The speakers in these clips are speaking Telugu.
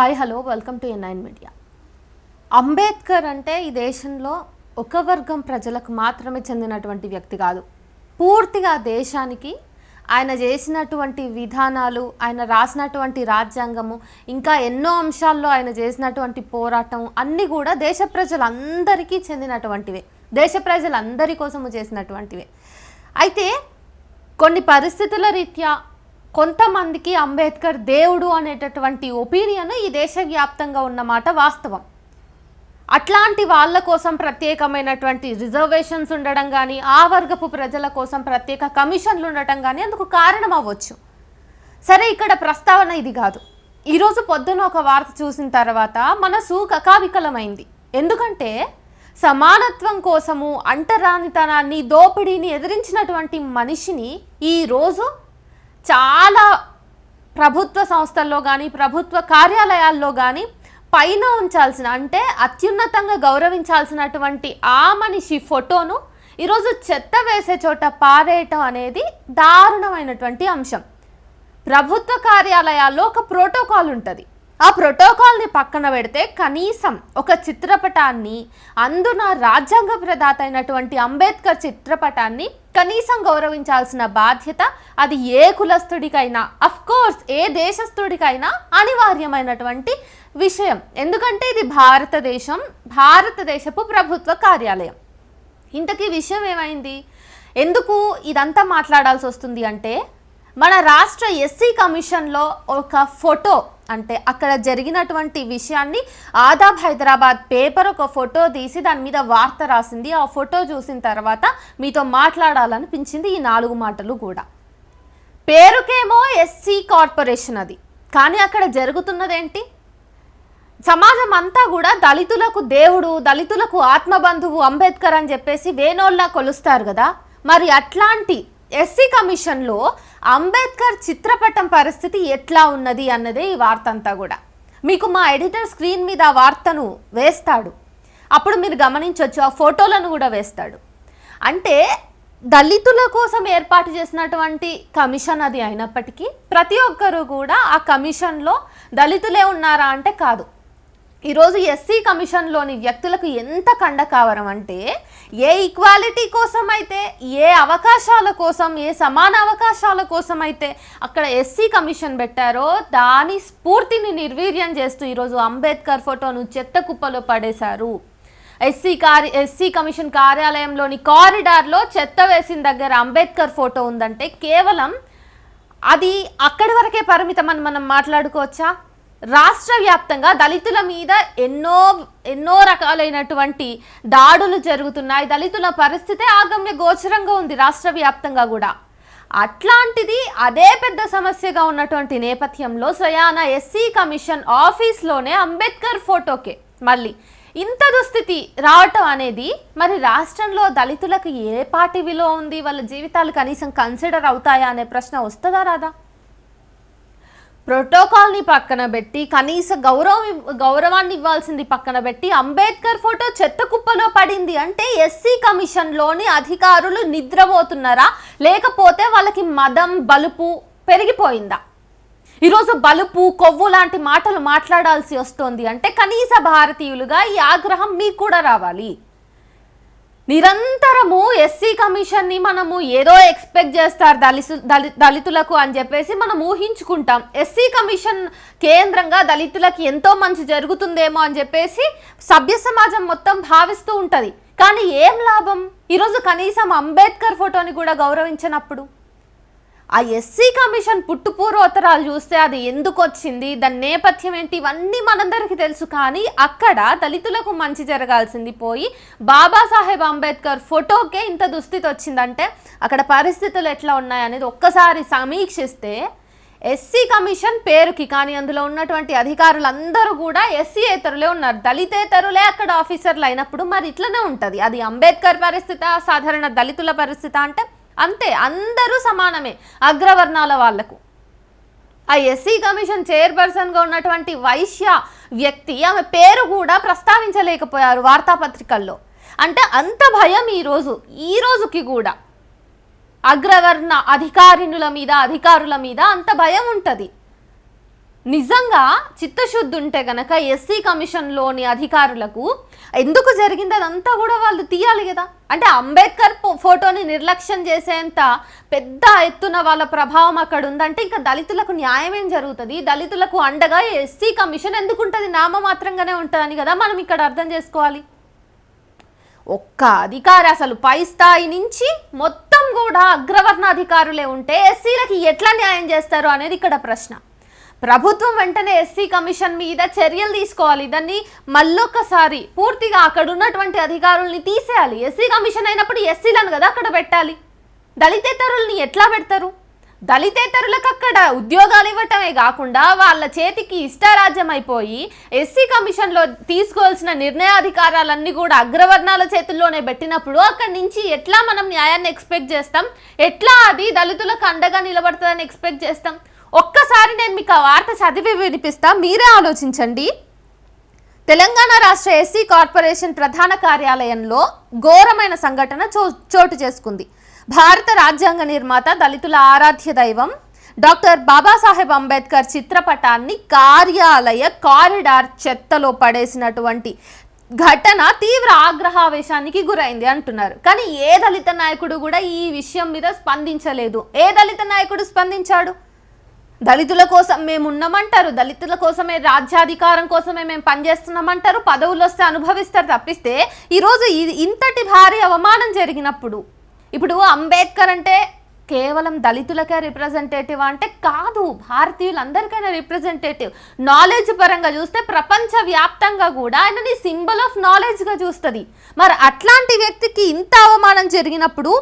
Hi hello welcome to N nine media. Ambedkar అంటే ఈ దేశంలో ఒక వర్గం ప్రజలకు మాత్రమే చెందినటువంటి వ్యక్తి కాదు. పూర్తిగా దేశానికి ఆయన చేసినటువంటి విధానాలు ఆయన రాసినటువంటి రాజ్యాంగము ఇంకా ఎన్నో అంశాల్లో ఆయన చేసినటువంటి పోరాటం అన్నీ కూడా దేశ ప్రజలందరికీ చెందినటువంటివే. దేశ ప్రజలందరి కోసము చేసినటువంటివే. అయితే కొన్ని పరిస్థితుల రీత్యా కొంతమందికి అంబేద్కర్ దేవుడు అనేటటువంటి ఒపీనియన్ ఈ దేశవ్యాప్తంగా ఉన్నమాట వాస్తవం. అట్లాంటి వాళ్ళ కోసం ప్రత్యేకమైనటువంటి రిజర్వేషన్స్ ఉండడం కానీ ఆ వర్గపు ప్రజల కోసం ప్రత్యేక కమిషన్లు ఉండటం కానీ అందుకు కారణం అవ్వచ్చు సరే ఇక్కడ ప్రస్తావన ఇది కాదు. ఈరోజు పొద్దున ఒక వార్త చూసిన తర్వాత మనసు కకావికలమైంది. ఎందుకంటే సమానత్వం కోసము అంటరానితనాన్ని దోపిడీని ఎదిరించినటువంటి మనిషిని ఈరోజు చాలా ప్రభుత్వ సంస్థల్లో కానీ ప్రభుత్వ కార్యాలయాల్లో కానీ పైన ఉంచాల్సిన అంటే అత్యున్నతంగా గౌరవించాల్సినటువంటి ఆ మనిషి ఫోటోను ఈరోజు చెత్త వేసే చోట పారేయటం అనేది దారుణమైనటువంటి అంశం. ప్రభుత్వ కార్యాలయాల్లో ఒక ప్రోటోకాల్ ఉంటుంది. ఆ ప్రోటోకాల్ని పక్కన పెడితే కనీసం ఒక చిత్రపటాన్ని అందున రాజ్యాంగ ప్రదాత అయినటువంటి అంబేద్కర్ చిత్రపటాన్ని కనీసం గౌరవించాల్సిన బాధ్యత అది ఏ కులస్తుడికైనా అఫ్ కోర్స్ ఏ దేశస్థుడికైనా అనివార్యమైనటువంటి విషయం. ఎందుకంటే ఇది భారతదేశం భారతదేశపు ప్రభుత్వ కార్యాలయం. ఇంతకీ విషయం ఏమైంది? ఎందుకు ఇదంతా మాట్లాడాల్సి వస్తుంది అంటే మన రాష్ట్ర ఎస్సీ కమిషన్లో ఒక ఫోటో అంటే అక్కడ జరిగినటువంటి విషయాన్ని ఆదాబ్ హైదరాబాద్ పేపర్ ఒక ఫోటో తీసి దాని మీద వార్త రాసింది. ఆ ఫోటో చూసిన తర్వాత మీతో మాట్లాడాలనిపించింది ఈ నాలుగు మాటలు కూడా. పేరుకేమో ఎస్సీ కార్పొరేషన్ అది. కానీ అక్కడ జరుగుతున్నదేంటి? సమాజం అంతా కూడా దళితులకు దేవుడు దళితులకు ఆత్మబంధువు అంబేద్కర్ అని చెప్పేసి వేనోళ్ళ కొలుస్తారు కదా. మరి అట్లాంటి ఎస్సీ కమిషన్లో అంబేద్కర్ చిత్రపటం పరిస్థితి ఎట్లా ఉన్నది అన్నదే ఈ వార్త అంతా కూడా. మీకు మా ఎడిటర్ స్క్రీన్ మీద ఆ వార్తను వేస్తాడు. అప్పుడు మీరు గమనించవచ్చు ఆ ఫోటోలను కూడా వేస్తాడు. అంటే దళితుల కోసం ఏర్పాటు చేసినటువంటి కమిషన్ అది అయినప్పటికీ ప్రతి ఒక్కరూ కూడా ఆ కమిషన్లో దళితులే ఉన్నారా అంటే కాదు. ఈరోజు ఎస్సీ కమిషన్లోని వ్యక్తులకు ఎంత కండకావరం అంటే ఏ ఈక్వాలిటీ కోసం అయితే ఏ అవకాశాల కోసం ఏ సమాన అవకాశాల కోసం అయితే అక్కడ ఎస్సీ కమిషన్ పెట్టారో దాని స్ఫూర్తిని నిర్వీర్యం చేస్తూ ఈరోజు అంబేద్కర్ ఫోటోను చెత్త కుప్పలో పడేశారు. ఎస్సీ కార్య ఎస్సీ కమిషన్ కార్యాలయంలోని కారిడార్లో చెత్త వేసిన దగ్గర అంబేద్కర్ ఫోటో ఉందంటే కేవలం అది అక్కడి వరకే పరిమితం అని మనం మాట్లాడుకోవచ్చా? రాష్ట్ర వ్యాప్తంగా దళితుల మీద ఎన్నో ఎన్నో రకాలైనటువంటి దాడులు జరుగుతున్నాయి. దళితుల పరిస్థితే ఆగమ్య గోచరంగా ఉంది రాష్ట్ర వ్యాప్తంగా కూడా. అట్లాంటిది అదే పెద్ద సమస్యగా ఉన్నటువంటి నేపథ్యంలో స్వయాన ఎస్సీ కమిషన్ ఆఫీస్లోనే అంబేద్కర్ ఫోటోకే. మళ్ళీ ఇంత దుస్థితి రావటం అనేది మరి రాష్ట్రంలో దళితులకు ఏ పార్టీ విలువ ఉంది? వాళ్ళ జీవితాలు కనీసం కన్సిడర్ అవుతాయా అనే ప్రశ్న వస్తుందా రాదా? ప్రోటోకాల్ని పక్కన పెట్టి కనీస గౌరవం గౌరవాన్ని ఇవ్వాల్సింది పక్కన పెట్టి అంబేద్కర్ ఫోటో చెత్త కుప్పలో పడింది అంటే ఎస్సీ కమిషన్లోని అధికారులు నిద్రపోతున్నారా? లేకపోతే వాళ్ళకి మదం బలుపు పెరిగిపోయిందా? ఈరోజు బలుపు కొవ్వు లాంటి మాటలు మాట్లాడాల్సి వస్తోంది అంటే కనీస భారతీయులుగా ఈ ఆగ్రహం మీకు కూడా రావాలి. నిరంతరము ఎస్సీ కమిషన్ని మనము ఏదో ఎక్స్పెక్ట్ చేస్తారు దళితు దళితులకు అని చెప్పేసి మనం ఊహించుకుంటాం. ఎస్సీ కమిషన్ కేంద్రంగా దళితులకు ఎంతో మంచి జరుగుతుందేమో అని చెప్పేసి సభ్య సమాజం మొత్తం భావిస్తూ ఉంటుంది. కానీ ఏం లాభం? ఈరోజు కనీసం అంబేద్కర్ ఫోటోని కూడా గౌరవించినప్పుడు ఆ ఎస్సీ కమిషన్ పుట్టుపూర్వోత్తరాలు చూస్తే అది ఎందుకు వచ్చింది దాని నేపథ్యం ఏంటి? ఇవన్నీ మనందరికీ తెలుసు కానీ అక్కడ దళితులకు మంచి జరగాల్సింది పోయి బాబాసాహెబ్ అంబేద్కర్ ఫోటోకే ఇంత దుస్థితి వచ్చిందంటే అక్కడ పరిస్థితులు ఎట్లా ఉన్నాయనేది ఒక్కసారి సమీక్షిస్తే ఎస్సీ కమిషన్ పేరుకి కానీ అందులో ఉన్నటువంటి అధికారులందరూ కూడా ఎస్సీయేతరులే ఉన్నారు. దళితేతరులే అక్కడ ఆఫీసర్లు అయినప్పుడు మరి ఇట్లనే ఉంటుంది. అది అంబేద్కర్ పరిస్థితి సాధారణ దళితుల పరిస్థితి అంటే అంతే అందరూ సమానమే అగ్రవర్ణాల వాళ్ళకు. ఆ ఎస్సీ కమిషన్ చైర్పర్సన్గా ఉన్నటువంటి వైశ్య వ్యక్తి ఆమె పేరు కూడా ప్రస్తావించలేకపోయారు వార్తాపత్రికల్లో. అంటే అంత భయం ఈరోజు ఈ రోజుకి కూడా. అగ్రవర్ణ అధికారినుల మీద అధికారుల మీద అంత భయం ఉంటుంది. నిజంగా చిత్తశుద్ధి ఉంటే గనక ఎస్సీ కమిషన్లోని అధికారులకు ఎందుకు జరిగింది? అదంతా కూడా వాళ్ళు తీయాలి కదా. అంటే అంబేద్కర్ ఫో- ఫోటోని నిర్లక్ష్యం చేసేంత పెద్ద ఎత్తున వాళ్ళ ప్రభావం అక్కడ ఉందంటే ఇంకా దళితులకు న్యాయం ఏం జరుగుతుంది? దళితులకు అండగా ఎస్సీ కమిషన్ ఎందుకు ఉంటుంది నామమాత్రంగానే ఉంటుందని కదా మనం ఇక్కడ అర్థం చేసుకోవాలి. ఒక్క అధికారి అసలు పై స్థాయి నుంచి మొత్తం కూడా అగ్రవర్ణ అధికారులే ఉంటే ఎస్సీలకి ఎట్లా న్యాయం చేస్తారు అనేది ఇక్కడ ప్రశ్న. ప్రభుత్వం వెంటనే ఎస్సీ కమిషన్ మీద చర్యలు తీసుకోవాలి. దాన్ని మళ్ళొక్కసారి పూర్తిగా అక్కడ ఉన్నటువంటి అధికారుల్ని తీసేయాలి. ఎస్సీ కమిషన్ అయినప్పుడు ఎస్సీలను కదా అక్కడ పెట్టాలి. దళితేతరుల్ని ఎట్లా పెడతారు? దళితేతరులకు అక్కడ ఉద్యోగాలు ఇవ్వటమే కాకుండా వాళ్ళ చేతికి ఇష్టారాజ్యం అయిపోయి ఎస్సీ కమిషన్లో తీసుకోవాల్సిన నిర్ణయాధికారాలన్నీ కూడా అగ్రవర్ణాల చేతుల్లోనే పెట్టినప్పుడు అక్కడి నుంచి ఎట్లా మనం న్యాయాన్ని ఎక్స్పెక్ట్ చేస్తాం? ఎట్లా అది దళితులకు అండగా నిలబడుతుందని ఎక్స్పెక్ట్ చేస్తాం? ఒక్కసారి నేను మీకు ఆ వార్త చదివి వినిపిస్తా మీరే ఆలోచించండి. తెలంగాణ రాష్ట్ర ఎస్సీ కార్పొరేషన్ ప్రధాన కార్యాలయంలో ఘోరమైన సంఘటన చో చోటు చేసుకుంది. భారత రాజ్యాంగ నిర్మాత దళితుల ఆరాధ్య దైవం డాక్టర్ బాబాసాహెబ్ అంబేద్కర్ చిత్రపటాన్ని కార్యాలయ కారిడార్ చెత్తలో పడేసినటువంటి ఘటన తీవ్ర ఆగ్రహావేశానికి గురైంది అంటున్నారు. కానీ ఏ దళిత నాయకుడు కూడా ఈ విషయం మీద స్పందించలేదు. ఏ దళిత నాయకుడు స్పందించాడు? దళితుల కోసం మేము ఉన్నామంటారు. దళితుల కోసమే రాజ్యాధికారం కోసమే మేము పనిచేస్తున్నామంటారు. పదవులు వస్తే అనుభవిస్తారు తప్పిస్తే ఈరోజు ఇంతటి భారీ అవమానం జరిగినప్పుడు ఇప్పుడు అంబేద్కర్ అంటే కేవలం దళితులకే రిప్రజెంటేటివ్ అంటే కాదు. భారతీయులందరికైనా రిప్రజెంటేటివ్ నాలెడ్జ్ పరంగా చూస్తే ప్రపంచ వ్యాప్తంగా కూడా ఆయనని సింబల్ ఆఫ్ నాలెడ్జ్గా చూస్తుంది. మరి అట్లాంటి వ్యక్తికి ఇంత అవమానం జరిగినప్పుడు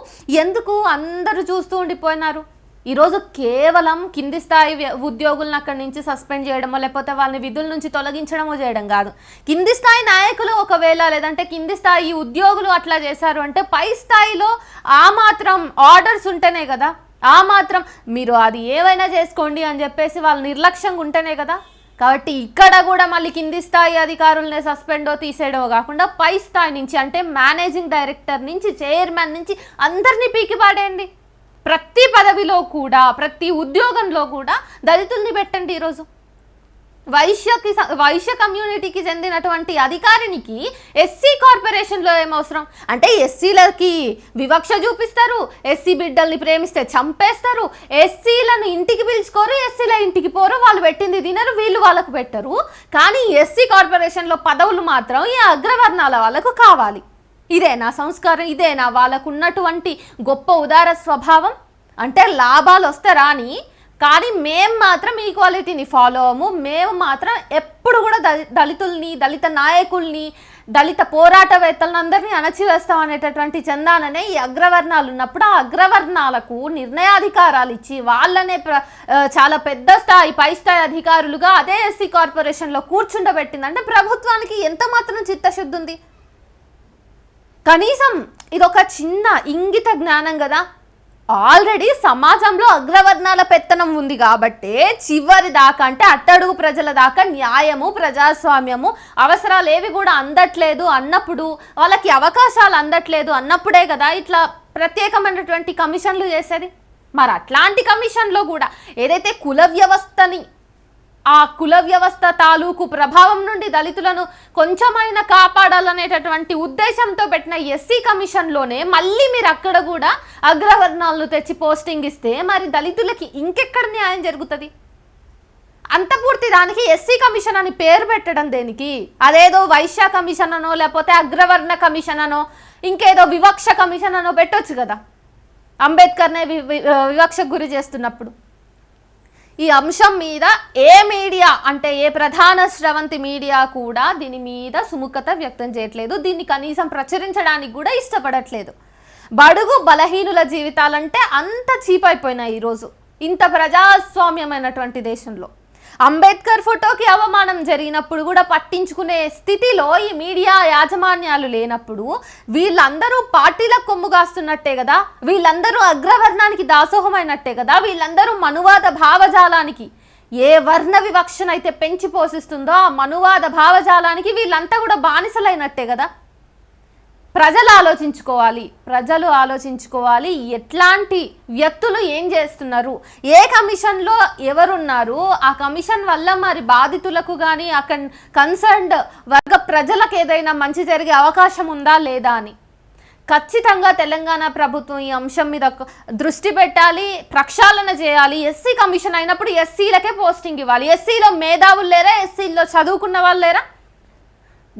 ఎందుకు అందరూ చూస్తూ ఉండిపోయినారు? ఈరోజు కేవలం కింది స్థాయి ఉద్యోగులను అక్కడి నుంచి సస్పెండ్ చేయడమో లేకపోతే వాళ్ళని విధుల నుంచి తొలగించడమో చేయడం కాదు. కింది స్థాయి నాయకులు ఒకవేళ లేదంటే కింది స్థాయి ఉద్యోగులు అట్లా చేశారు అంటే పై స్థాయిలో ఆ మాత్రం ఆర్డర్స్ ఉంటేనే కదా. ఆ మాత్రం మీరు అది ఏవైనా చేసుకోండి అని చెప్పేసి వాళ్ళు నిర్లక్ష్యంగా ఉంటేనే కదా. కాబట్టి ఇక్కడ కూడా మళ్ళీ కింది స్థాయి అధికారులనే సస్పెండో తీసేయడో కాకుండా పై స్థాయి నుంచి అంటే మేనేజింగ్ డైరెక్టర్ నుంచి చైర్మన్ నుంచి అందరినీ పీకి పాడేయండి ప్రతి పదవిలో కూడా ప్రతి ఉద్యోగంలో కూడా దళితుల్ని పెట్టండి ఈరోజు. వైశ్యకి వైశ్య కమ్యూనిటీకి చెందినటువంటి అధికారినికి ఎస్సీ కార్పొరేషన్లో ఏమవసరం అంటే ఎస్సీలకి వివక్ష చూపిస్తారు ఎస్సీ బిడ్డల్ని ప్రేమిస్తే చంపేస్తారు ఎస్సీలను ఇంటికి పిలుచుకోరు ఎస్సీల ఇంటికి పోరు వాళ్ళు పెట్టింది తినరు వీళ్ళు వాళ్ళకు పెట్టరు. కానీ ఎస్సీ కార్పొరేషన్లో పదవులు మాత్రం ఈ అగ్రవర్ణాల వాళ్ళకు కావాలి. ఇదేనా సంస్కారం ఇదేనా వాళ్ళకు ఉన్నటువంటి గొప్ప ఉదార స్వభావం. అంటే లాభాలు వస్తే రాని కానీ మేము మాత్రం ఈక్వాలిటీని ఫాలో అవ్వము. మేము మాత్రం ఎప్పుడు కూడా దళితుల్ని దళిత నాయకుల్ని దళిత పోరాటవేత్తలను అందరినీ అణచివేస్తాం అనేటటువంటి చందాననే ఈ అగ్రవర్ణాలు ఉన్నప్పుడు ఆ అగ్రవర్ణాలకు నిర్ణయాధికారాలు ఇచ్చి వాళ్ళనే ప్ర చాలా పెద్ద స్థాయి పై స్థాయి అధికారులుగా అదే ఎస్సీ కార్పొరేషన్లో కూర్చుండబెట్టింది అంటే ప్రభుత్వానికి ఎంత మాత్రం చిత్తశుద్ధి ఉంది కనీసం ఇదొక చిన్న ఇంగిత జ్ఞానం కదా. ఆల్రెడీ సమాజంలో అగ్రవర్ణాల పెత్తనం ఉంది కాబట్టే చివరి దాకా అంటే అట్టడుగు ప్రజల దాకా న్యాయము ప్రజాస్వామ్యము అవసరాలు ఏవి కూడా అందట్లేదు అన్నప్పుడు వాళ్ళకి అవకాశాలు అందట్లేదు అన్నప్పుడే కదా ఇట్లా ప్రత్యేకమైనటువంటి కమిషన్లు చేసేది. మరి అట్లాంటి కమిషన్లో కూడా ఏదైతే కుల వ్యవస్థని ఆ కుల వ్యవస్థ తాలూకు ప్రభావం నుండి దళితులను కొంచెమైనా కాపాడాలనేటటువంటి ఉద్దేశంతో పెట్టిన ఎస్సీ కమిషన్లోనే మళ్ళీ మీరు అక్కడ కూడా అగ్రవర్ణాలను తెచ్చి పోస్టింగ్ ఇస్తే మరి దళితులకి ఇంకెక్కడ న్యాయం జరుగుతుంది? అంత పూర్తి దానికి ఎస్సీ కమిషన్ అని పేరు పెట్టడం దేనికి? అదేదో వైశ్య కమిషన్ అనో లేకపోతే అగ్రవర్ణ కమిషన్ అనో ఇంకేదో వివక్ష కమిషన్ అనో పెట్టొచ్చు కదా. అంబేద్కర్నే వి- వివక్షకు గురి చేస్తున్నప్పుడు. ఈ అంశం మీద ఏ మీడియా అంటే ఏ ప్రధాన స్రవంతి మీడియా కూడా దీని మీద సుముఖత వ్యక్తం చేయట్లేదు. దీన్ని కనీసం ప్రచురించడానికి కూడా ఇష్టపడట్లేదు. బడుగు బలహీనుల జీవితాలంటే అంత చీప్ అయిపోయినాయి ఈరోజు. ఇంత ప్రజాస్వామ్యమైనటువంటి దేశంలో. అంబేద్కర్ ఫోటోకి అవమానం జరిగినప్పుడు కూడా పట్టించుకునే స్థితిలో ఈ మీడియా యాజమాన్యాలు లేనప్పుడు వీళ్ళందరూ పార్టీలకు కొమ్ముగాస్తున్నట్టే కదా వీళ్ళందరూ అగ్రవర్ణానికి దాసోహమైనట్టే కదా వీళ్ళందరూ మనువాద భావజాలానికి ఏ వర్ణ వివక్షనైతే పెంచి పోషిస్తుందో ఆ మనువాద భావజాలానికి వీళ్ళంతా కూడా బానిసలైనట్టే కదా. ప్రజలు ఆలోచించుకోవాలి. ప్రజలు ఆలోచించుకోవాలి. ఎట్లాంటి వ్యక్తులు ఏం చేస్తున్నారు? ఏ కమిషన్లో ఎవరున్నారు? ఆ కమిషన్ వల్ల మరి బాధితులకు కానీ అక్కడ కన్సర్న్డ్ వర్గ ప్రజలకు ఏదైనా మంచి జరిగే అవకాశం ఉందా లేదా అని. ఖచ్చితంగా తెలంగాణ ప్రభుత్వం ఈ అంశం మీద దృష్టి పెట్టాలి ప్రక్షాళన చేయాలి. ఎస్సీ కమిషన్ అయినప్పుడు ఎస్సీలకే పోస్టింగ్ ఇవ్వాలి. ఎస్సీలో మేధావులు లేరా? ఎస్సీలో చదువుకున్న వాళ్ళు లేరా?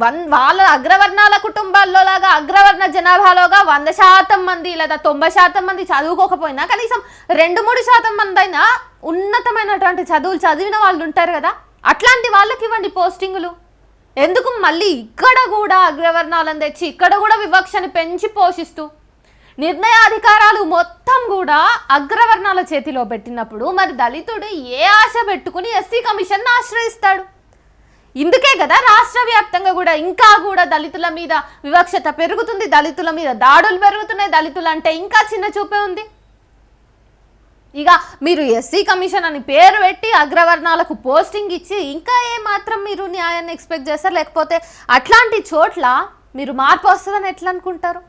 వన్ వాళ్ళ అగ్రవర్ణాల కుటుంబాల్లో లాగా అగ్రవర్ణ జనాభాలోగా వంద శాతం మంది లేదా తొంభై శాతం మంది చదువుకోకపోయినా కనీసం రెండు మూడు శాతం మంది అయినా ఉన్నతమైనటువంటి చదువులు చదివిన వాళ్ళు ఉంటారు కదా. అట్లాంటి వాళ్ళకి ఇవ్వండి పోస్టింగులు. ఎందుకు మళ్ళీ ఇక్కడ కూడా అగ్రవర్ణాలను తెచ్చి ఇక్కడ కూడా వివక్షని పెంచి పోషిస్తూ నిర్ణయాధికారాలు మొత్తం కూడా అగ్రవర్ణాల చేతిలో పెట్టినప్పుడు మరి దళితుడు ఏ ఆశ పెట్టుకుని ఎస్సీ కమిషన్ ఆశ్రయిస్తాడు? ఇందుకే కదా రాష్ట్ర వ్యాప్తంగా కూడా ఇంకా కూడా దళితుల మీద వివక్షత పెరుగుతుంది దళితుల మీద దాడులు పెరుగుతున్నాయి దళితులు అంటే ఇంకా చిన్న చూపే ఉంది. ఇక మీరు ఎస్సీ కమిషన్ అని పేరు పెట్టి అగ్రవర్ణాలకు పోస్టింగ్ ఇచ్చి ఇంకా ఏ మాత్రం మీరు న్యాయాన్ని ఎక్స్పెక్ట్ చేస్తారు? లేకపోతే అట్లాంటి చోట్ల మీరు మార్పు వస్తుందని ఎట్లా అనుకుంటారు?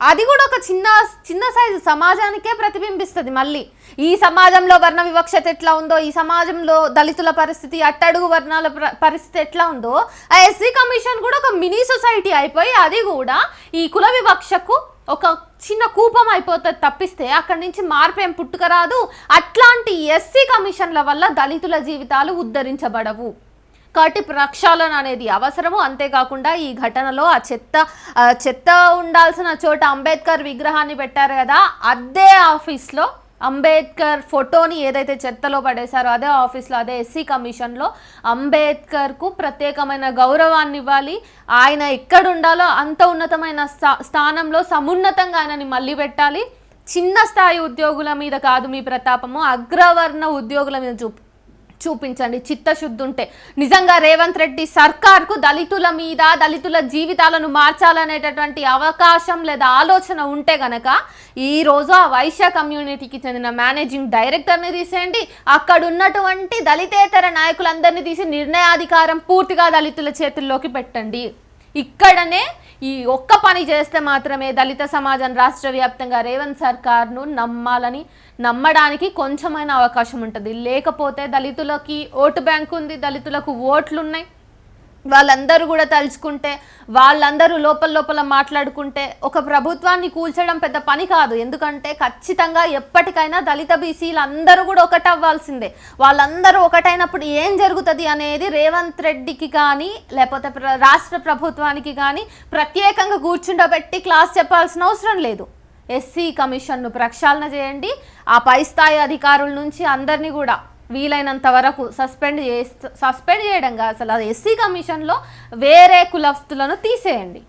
అది కూడా ఒక చిన్న చిన్న సైజు. సమాజానికే ప్రతిబింబిస్తుంది మళ్ళీ. ఈ సమాజంలో వర్ణ వివక్షత ఎట్లా ఉందో ఈ సమాజంలో దళితుల పరిస్థితి అట్టడుగు వర్ణాల పరిస్థితి ఎట్లా ఉందో ఆ ఎస్సీ కమిషన్ కూడా ఒక మినీ సొసైటీ అయిపోయి అది కూడా ఈ కుల వివక్షకు ఒక చిన్న కూపం అయిపోతుంది తప్పిస్తే అక్కడి నుంచి మార్పు ఏం పుట్టుకరాదు అట్లాంటి ఎస్సీ కమిషన్ల వల్ల దళితుల జీవితాలు ఉద్ధరించబడవు. కాటి ప్రక్షాళన అనేది అవసరము. అంతేకాకుండా ఈ ఘటనలో ఆ చెత్త చెత్త ఉండాల్సిన చోట అంబేద్కర్ విగ్రహాన్ని పెట్టారు కదా అదే ఆఫీస్లో అంబేద్కర్ ఫోటోని ఏదైతే చెత్తలో పడేశారో అదే ఆఫీస్లో అదే ఎస్సీ కమిషన్లో అంబేద్కర్కు ప్రత్యేకమైన గౌరవాన్ని ఇవ్వాలి. ఆయన ఎక్కడ ఉండాలో అంత ఉన్నతమైన స్థా- స్థానంలో సమున్నతంగా ఆయనని మళ్ళీ పెట్టాలి. చిన్న స్థాయి ఉద్యోగుల మీద కాదు మీ ప్రతాపము అగ్రవర్ణ ఉద్యోగుల మీద చూపు చూపించండి చిత్తశుద్ధి ఉంటే నిజంగా రేవంత్ రెడ్డి సర్కార్కు దళితుల మీద దళితుల జీవితాలను మార్చాలనేటటువంటి అవకాశం లేదా ఆలోచన ఉంటే గనక ఈరోజు ఆ వైశ్య కమ్యూనిటీకి చెందిన మేనేజింగ్ డైరెక్టర్ని తీసేయండి. అక్కడ ఉన్నటువంటి దళితేతర నాయకులందరినీ తీసి నిర్ణయాధికారం పూర్తిగా దళితుల చేతుల్లోకి పెట్టండి. ఇక్కడనే ఈ ఒక్క పని చేస్తే మాత్రమే దళిత సమాజం రాష్ట్ర వ్యాప్తంగా రేవంత్ సర్కార్ను నమ్మాలని నమ్మడానికి కొంచెమైన అవకాశం ఉంటుంది. లేకపోతే దళితులకి ఓటు బ్యాంక్ ఉంది దళితులకు ఓట్లున్నాయి. వాళ్ళందరూ కూడా తలుచుకుంటే వాళ్ళందరూ లోపల లోపల మాట్లాడుకుంటే ఒక ప్రభుత్వాన్ని కూల్చడం పెద్ద పని కాదు. ఎందుకంటే ఖచ్చితంగా ఎప్పటికైనా దళిత బీసీలు అందరూ కూడా ఒకటవ్వాల్సిందే వాళ్ళందరూ ఒకటైనప్పుడు ఏం జరుగుతుంది అనేది రేవంత్ రెడ్డికి కానీ లేకపోతే ప్ర- రాష్ట్ర ప్రభుత్వానికి కానీ ప్రత్యేకంగా కూర్చుండబెట్టి క్లాస్ చెప్పాల్సిన అవసరం లేదు. ఎస్సీ కమిషన్ను ప్రక్షాళన చేయండి. ఆ పై స్థాయి అధికారుల నుంచి అందరినీ కూడా వీలైనంత వరకు సస్పెండ్ చేస్తూ సస్పెండ్ చేయడం కాదు అసలు ఎస్సీ కమిషన్లో వేరే కులస్తులను తీసేయండి.